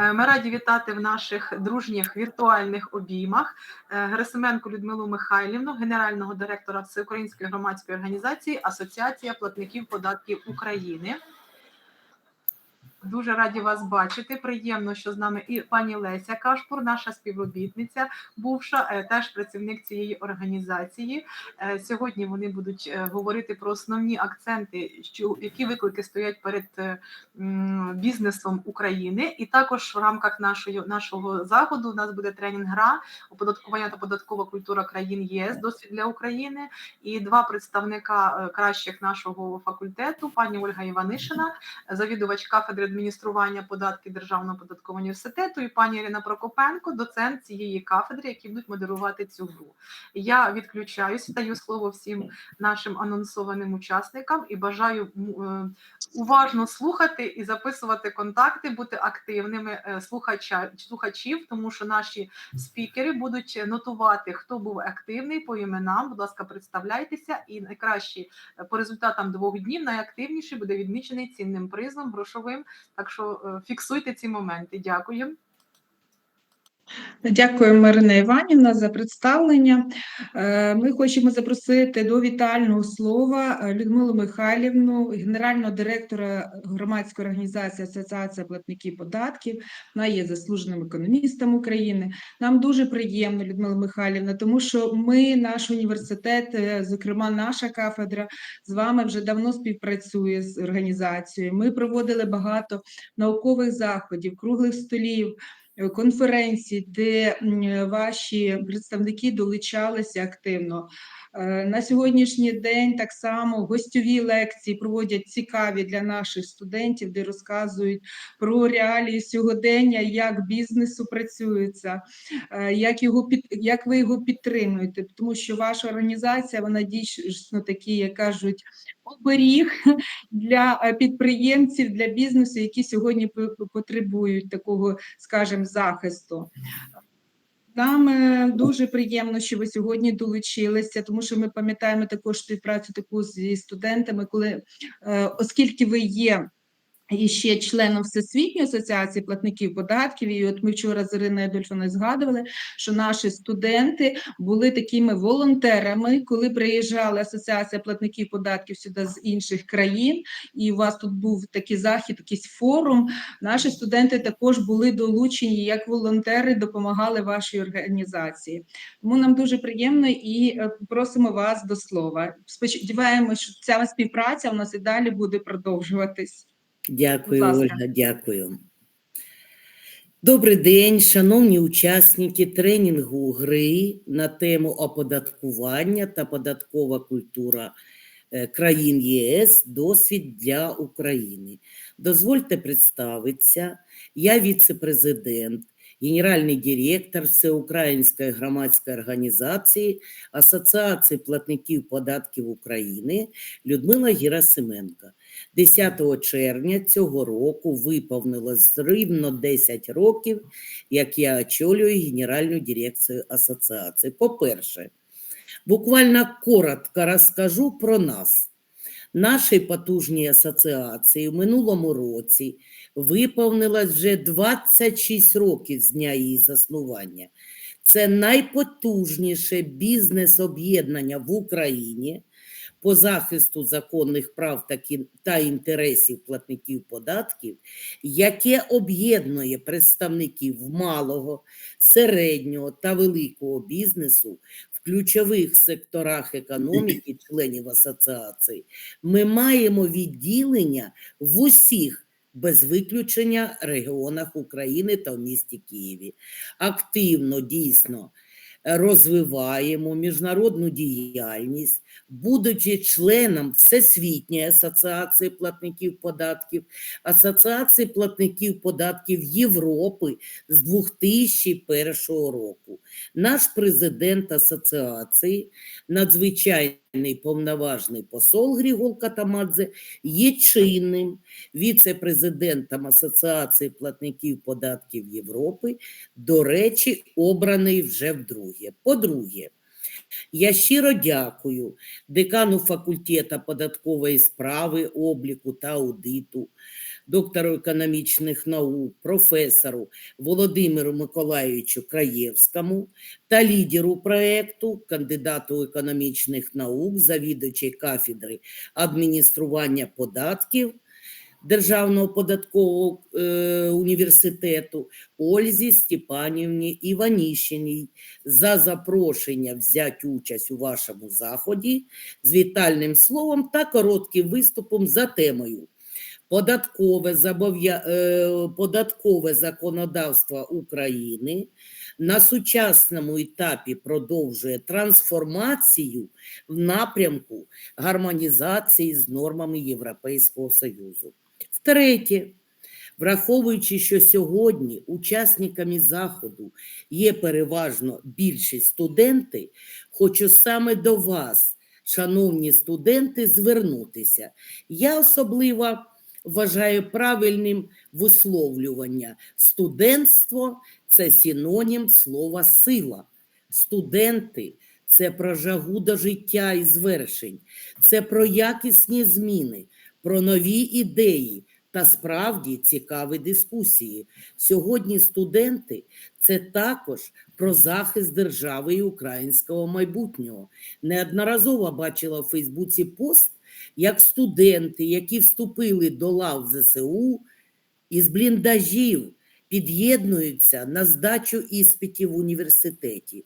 Е, Ми раді вітати в наших дружніх віртуальних обіймах е, Герасименко Людмилу Михайлівну, генерального директора Всеукраїнської громадської організації Асоціація платників податків України. Дуже раді вас бачити. Приємно, що з нами і пані Леся Кашпур, наша співробітниця, бувша е, теж працівник цієї організації. Е, Сьогодні вони будуть е, говорити про основні акценти, що які виклики стоять перед бізнесом України. І також в рамках нашої нашого заходу у нас буде тренінг гра оподаткування та податкова культура країн ЄС досвід для України. І два представника кращих нашого факультету, пані Ольга Іванишина, завідувач кафедри адміністрування податків Державного податкового університету, і пані Ірина Прокопенко, доцент цієї кафедри, які будуть модерувати цю гру. Я відключаюся, даю слово всім нашим анонсованим учасникам і бажаю е, уважно слухати і записувати контакти, бути активними е, слухача, слухачів, тому що наші спікери будуть нотувати, хто був активний по іменам. Будь ласка, представляйтеся, і найкращі е, по результатам двох днів найактивніший буде відмічений цінним призом грошовим. Так що е, фіксуйте ці моменти. Дякую. Дякую, Марина Іванівна, за представлення. Е, Ми хочемо запросити до вітального слова е, Людмилу Михайлівну, генерального директора громадської організації Асоціація платників податків. Вона є заслуженим економістом України. Нам дуже приємно, Людмила Михайлівна, тому що ми, наш університет, е, зокрема наша кафедра, з вами вже давно співпрацює з організацією. Ми проводили багато наукових заходів, круглих столів конференцій, де ваші представники долучалися активно. Е, На сьогоднішній день так само гостьові лекції проводять цікаві для наших студентів, де розказують про реалії сьогодення, як бізнесу працюється, е, як його як ви його підтримуєте, тому що ваша організація вона дійсно такі, як кажуть, оберіг для е, підприємців, для бізнесу, які сьогодні потребують такого, скажімо, захисту. Нам дуже приємно, що ви сьогодні долучилися, тому що ми пам'ятаємо також співпрацю таку зі студентами, коли е, оскільки ви є. І ще членом Всесвітньої асоціації платників податків, і от ми вчора з Іриною Адольфовною згадували, що наші студенти були такими волонтерами, коли приїжджала асоціація платників податків сюди з інших країн, і у вас тут був такий захід, якийсь форум. Наші студенти також були долучені як волонтери, допомагали вашій організації. Тому нам дуже приємно і е, просимо вас до слова. Сподіваємося, що ця співпраця у нас і далі буде продовжуватись. Дякую. Ольга, дякую. Добрий день, шановні учасники тренінгу гри на тему оподаткування та податкова культура е, країн ЄС досвід для України. Дозвольте представитися. Я віце-президент, генеральний директор Всеукраїнської громадської організації Асоціації платників податків України Людмила Герасименко. 10 червня цього року виповнилось рівно 10 років, як я очолюю Генеральну дирекцію асоціації. По-перше, буквально коротко розкажу про нас. Нашій потужній асоціації в минулому році виповнилось вже 26 років з дня її заснування. Це найпотужніше бізнес-об'єднання в Україні по захисту законних прав та інтересів платників податків, яке об'єднує представників малого, середнього та великого бізнесу в ключових секторах економіки, членів асоціації, ми маємо відділення в усіх. Без виключення регіонах України та в місті Києві. Активно дійсно розвиваємо міжнародну діяльність, будучи членом Всесвітньої асоціації платників податків, Асоціації платників податків Європи з 2001 року. Наш президент асоціації, надзвичайний повноважний посол Григол Катамадзе, є чинним віце-президентом Асоціації платників податків Європи, до речі, обраний вже вдруге. По-друге, я щиро дякую декану факультету податкової справи, обліку та аудиту, доктору економічних наук, професору Володимиру Миколайовичу Краєвському та лідеру проекту, кандидату економічних наук, завідувачі кафедри адміністрування податків Державного податкового е, університету Ользі Степанівні Іваніщиній за запрошення взяти участь у вашому заході з вітальним словом та коротким виступом за темою. Податкове, зобов'я... е, податкове законодавство України на сучасному етапі продовжує трансформацію в напрямку гармонізації з нормами Європейського Союзу. Втретє, враховуючи, що сьогодні учасниками заходу є переважно більшість студенти, хочу саме до вас, шановні студенти, звернутися. Я особливо вважаю правильним висловлювання. Студентство це синонім слова сила. Студенти це про жагу до життя і звершень, це про якісні зміни, про нові ідеї та справді цікаві дискусії. Сьогодні студенти це також про захист держави і українського майбутнього. Неодноразово бачила в Фейсбуці пост, як студенти, які вступили до лав ЗСУ із бліндажів, під'єднуються на здачу іспитів в університеті.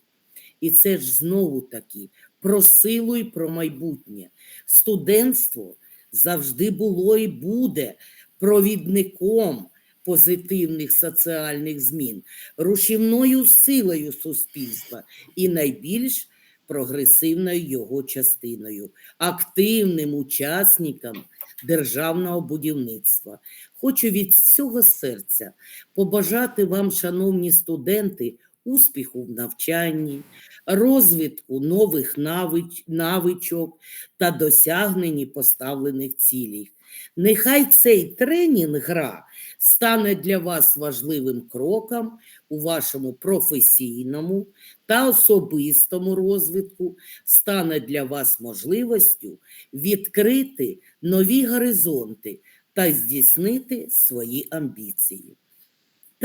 І це ж знову таки про силу і про майбутнє. Студентство завжди було і буде провідником позитивних соціальних змін, рушівною силою суспільства і найбільш прогресивною його частиною, активним учасником державного будівництва. Хочу від всього серця побажати вам, шановні студенти, успіху в навчанні, розвитку нових навич, навичок та досягненні поставлених цілей. Нехай цей тренінг гра стане для вас важливим кроком у вашому професійному та особистому розвитку, стане для вас можливістю відкрити нові горизонти та здійснити свої амбіції.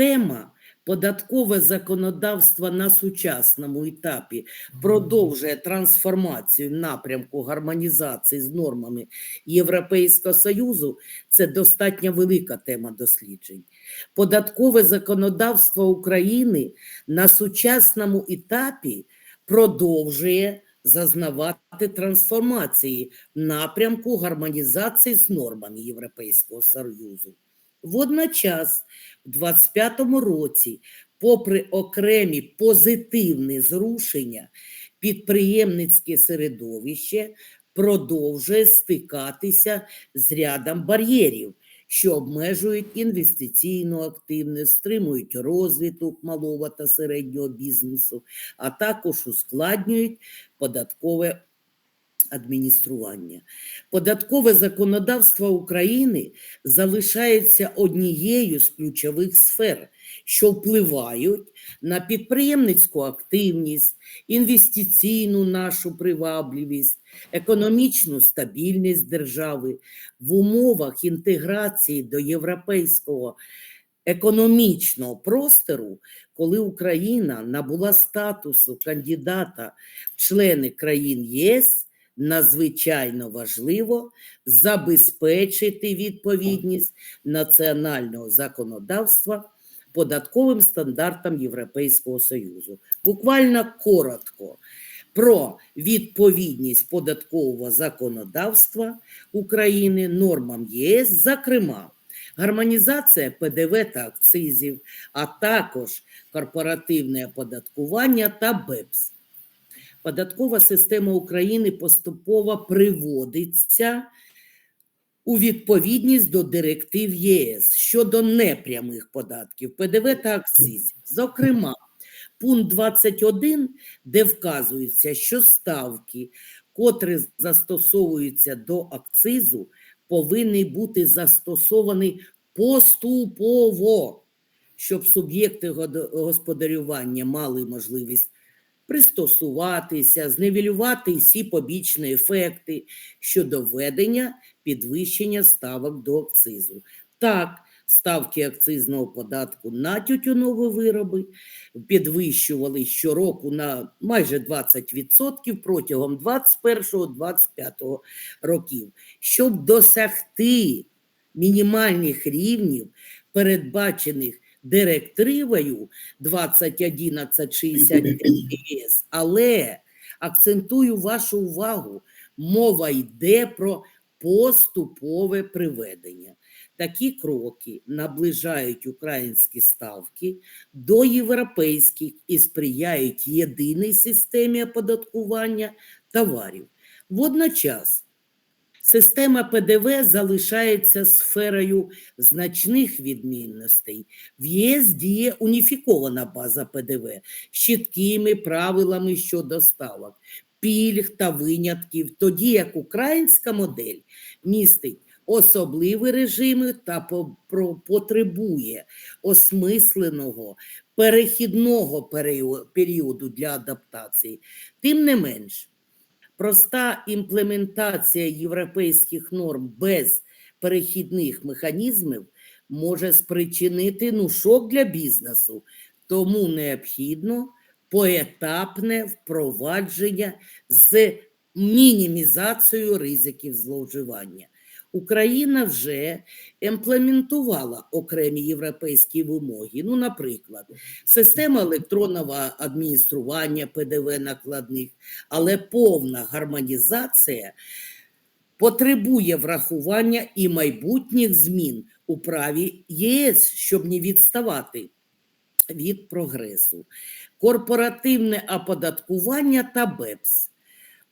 Тема податкове законодавство на сучасному етапі продовжує трансформацію в напрямку гармонізації з нормами Європейського Союзу. Це достатньо велика тема досліджень. Податкове законодавство України на сучасному етапі продовжує зазнавати трансформації в напрямку гармонізації з нормами Європейського Союзу. Водночас, в 2025 році, попри окремі позитивні зрушення, підприємницьке середовище продовжує стикатися з рядом бар'єрів, що обмежують інвестиційну активність, стримують розвиток малого та середнього бізнесу, а також ускладнюють податкове адміністрування. Податкове законодавство України залишається однією з ключових сфер, що впливають на підприємницьку активність, інвестиційну нашу привабливість, економічну стабільність держави в умовах інтеграції до європейського економічного простору, коли Україна набула статусу кандидата в члени країн ЄС надзвичайно важливо забезпечити відповідність національного законодавства податковим стандартам Європейського Союзу. Буквально коротко про відповідність податкового законодавства України нормам ЄС, зокрема, гармонізація ПДВ та акцизів, а також корпоративне оподаткування та БЕПС. Податкова система України поступово приводиться у відповідність до директив ЄС щодо непрямих податків ПДВ та акцизів. Зокрема, пункт 21, де вказується, що ставки, котрі застосовуються до акцизу, повинні бути застосовані поступово, щоб суб'єкти господарювання мали можливість пристосуватися, зневелювати всі побічні ефекти щодо введення підвищення ставок до акцизу. Так, ставки акцизного податку на тютюнові вироби підвищували щороку на майже 20% протягом 21-25 років, щоб досягти мінімальних рівнів, передбачених директивою 2011-65 ЄС. Але акцентую вашу увагу, мова йде про поступове приведення. Такі кроки наближають українські ставки до європейських і сприяють єдиній системі оподаткування товарів. Водночас система ПДВ залишається сферою значних відмінностей. В ЄС діє уніфікована база ПДВ з чіткими правилами щодо ставок, пільг та винятків, тоді як українська модель містить особливі режими та потребує осмисленого перехідного періоду для адаптації. Тим не менш, проста імплементація європейських норм без перехідних механізмів може спричинити ну, шок для бізнесу, тому необхідно поетапне впровадження з мінімізацією ризиків зловживання. Україна вже імплементувала окремі європейські вимоги. Ну, наприклад, система електронного адміністрування ПДВ накладних, але повна гармонізація потребує врахування і майбутніх змін у праві ЄС, щоб не відставати від прогресу. Корпоративне оподаткування та БЕПС.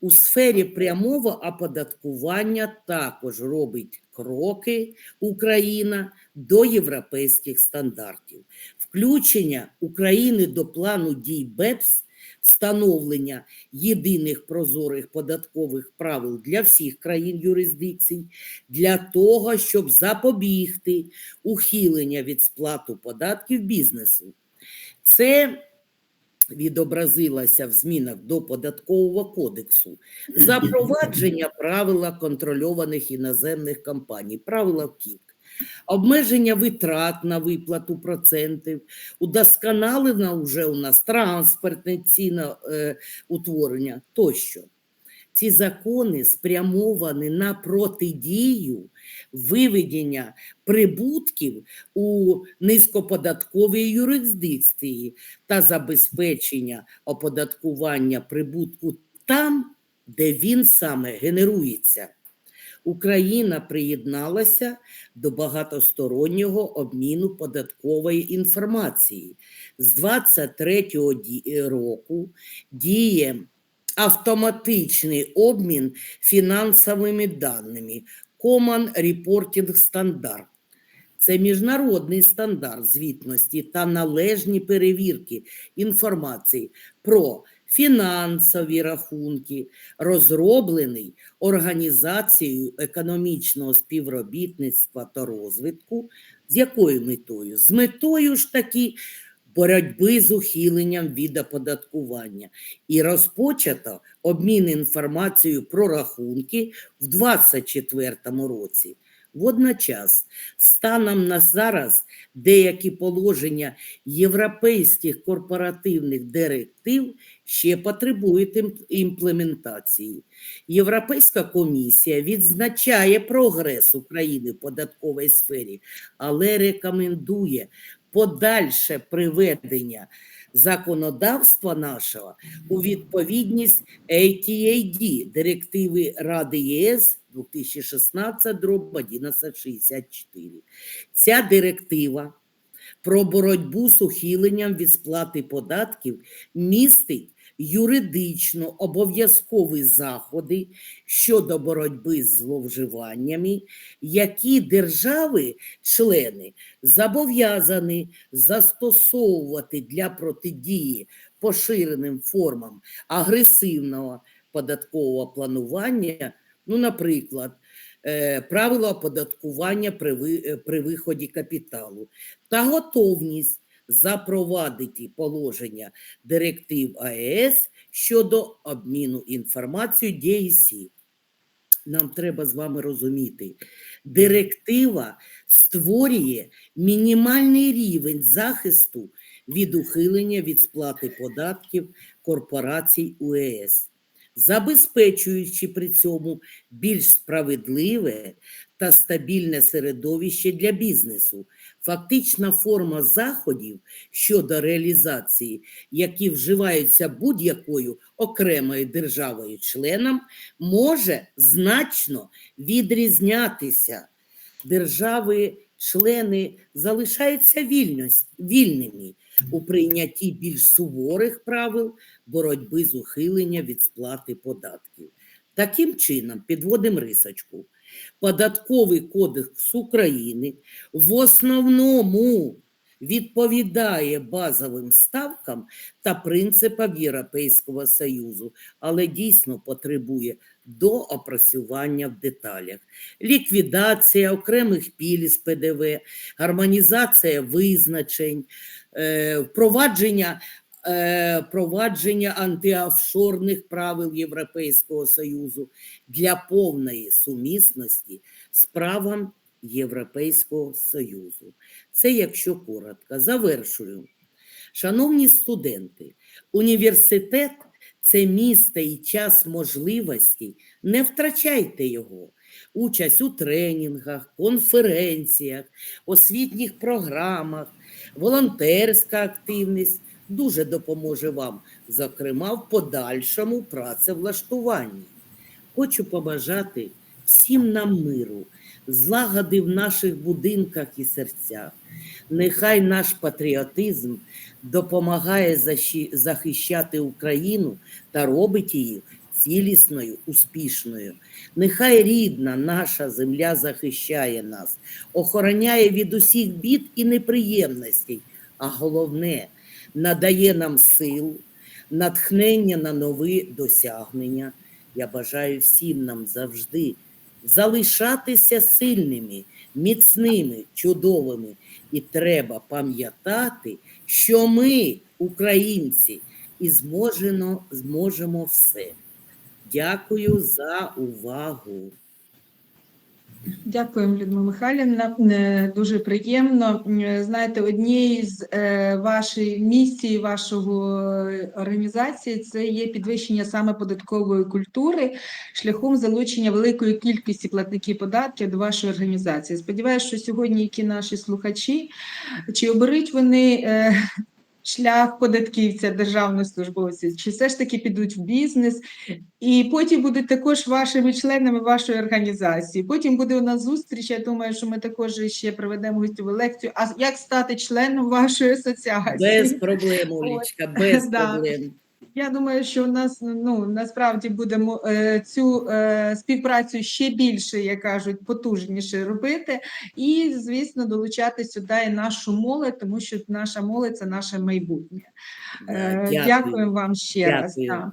У сфері прямого оподаткування також робить кроки Україна до європейських стандартів. Включення України до плану дій БЕПС, встановлення єдиних прозорих податкових правил для всіх країн юрисдикцій, для того, щоб запобігти ухилення від сплату податків бізнесу. Це відобразилася в змінах до податкового кодексу, запровадження правила контрольованих іноземних компаній, правила КІК, обмеження витрат на виплату процентів, удосконалена вже у нас транспортне ціно е, тощо. Ці закони спрямовані на протидію виведення прибутків у низькоподатковій юрисдикції та забезпечення оподаткування прибутку там, де він саме генерується. Україна приєдналася до багатостороннього обміну податкової інформації. З 23 року діє автоматичний обмін фінансовими даними Common Reporting Standard. Це міжнародний стандарт звітності та належні перевірки інформації про фінансові рахунки, розроблений Організацією економічного співробітництва та розвитку. З якою метою? З метою ж таки боротьби з ухиленням від оподаткування. І розпочато обмін інформацією про рахунки в 2024 році. Водночас, станом на зараз деякі положення європейських корпоративних директив ще потребують імплементації. Європейська комісія відзначає прогрес України в податковій сфері, але рекомендує подальше приведення законодавства нашого у відповідність ATAD, директиви Ради ЄС 2016 дроб 1164. Ця директива про боротьбу з ухиленням від сплати податків містить юридично обов'язкові заходи щодо боротьби з зловживаннями, які держави-члени зобов'язані застосовувати для протидії поширеним формам агресивного податкового планування, ну, наприклад, е, правила оподаткування при, ви- при виході капіталу та готовність запровадити положення директив АЕС щодо обміну інформацією DSC. нам треба з вами розуміти, директива створює мінімальний рівень захисту від ухилення від сплати податків корпорацій УЕС, забезпечуючи при цьому більш справедливе та стабільне середовище для бізнесу. Фактична форма заходів щодо реалізації, які вживаються будь-якою окремою державою-членом, може значно відрізнятися. Держави-члени залишаються вільними у прийнятті більш суворих правил боротьби з ухилення від сплати податків. Таким чином, підводимо рисочку. Податковий кодекс України в основному відповідає базовим ставкам та принципам Європейського Союзу, але дійсно потребує доопрацювання в деталях. Ліквідація окремих піль з ПДВ, гармонізація визначень, е, впровадження е, впровадження антиофшорних правил Європейського Союзу для повної сумісності з правом Європейського Союзу. Це якщо коротко. Завершую. Шановні студенти, університет це місце і час можливостей. Не втрачайте його. Участь у тренінгах, конференціях, освітніх програмах, волонтерська активність дуже допоможе вам, зокрема в подальшому працевлаштуванні. Хочу побажати всім нам миру, злагоди в наших будинках і серцях. Нехай наш патріотизм допомагає захищати Україну та робить її цілісною, успішною. Нехай рідна наша земля захищає нас, охороняє від усіх бід і неприємностей, а головне надає нам сил, натхнення на нові досягнення. Я бажаю всім нам завжди залишатися сильними, міцними, чудовими. І треба пам'ятати, що ми, українці, і зможемо, зможемо все. Дякую за увагу. Дякуємо, Людмила Михайлівна. Е, Дуже приємно. Е, Знаєте, однією з е, вашої місії, вашого організації це є підвищення саме податкової культури шляхом залучення великої кількості платників податків до вашої організації. Сподіваюся, що сьогодні які наші слухачі, чи оберуть вони шлях податківця, державного службовця, чи все ж таки підуть в бізнес, і потім будуть також вашими членами вашої організації. Потім буде у нас зустріч. Я думаю, що ми також ще проведемо гостьову лекцію. А як стати членом вашої асоціації? Без проблем, Олічка, без проблем. Я думаю, що у нас ну насправді будемо е, цю е, співпрацю ще більше, як кажуть, потужніше робити, і звісно, долучати сюди і нашу молодь, тому що наша молодь це наше майбутнє. Е, дякую. Дякую вам ще раз. Дякую. да.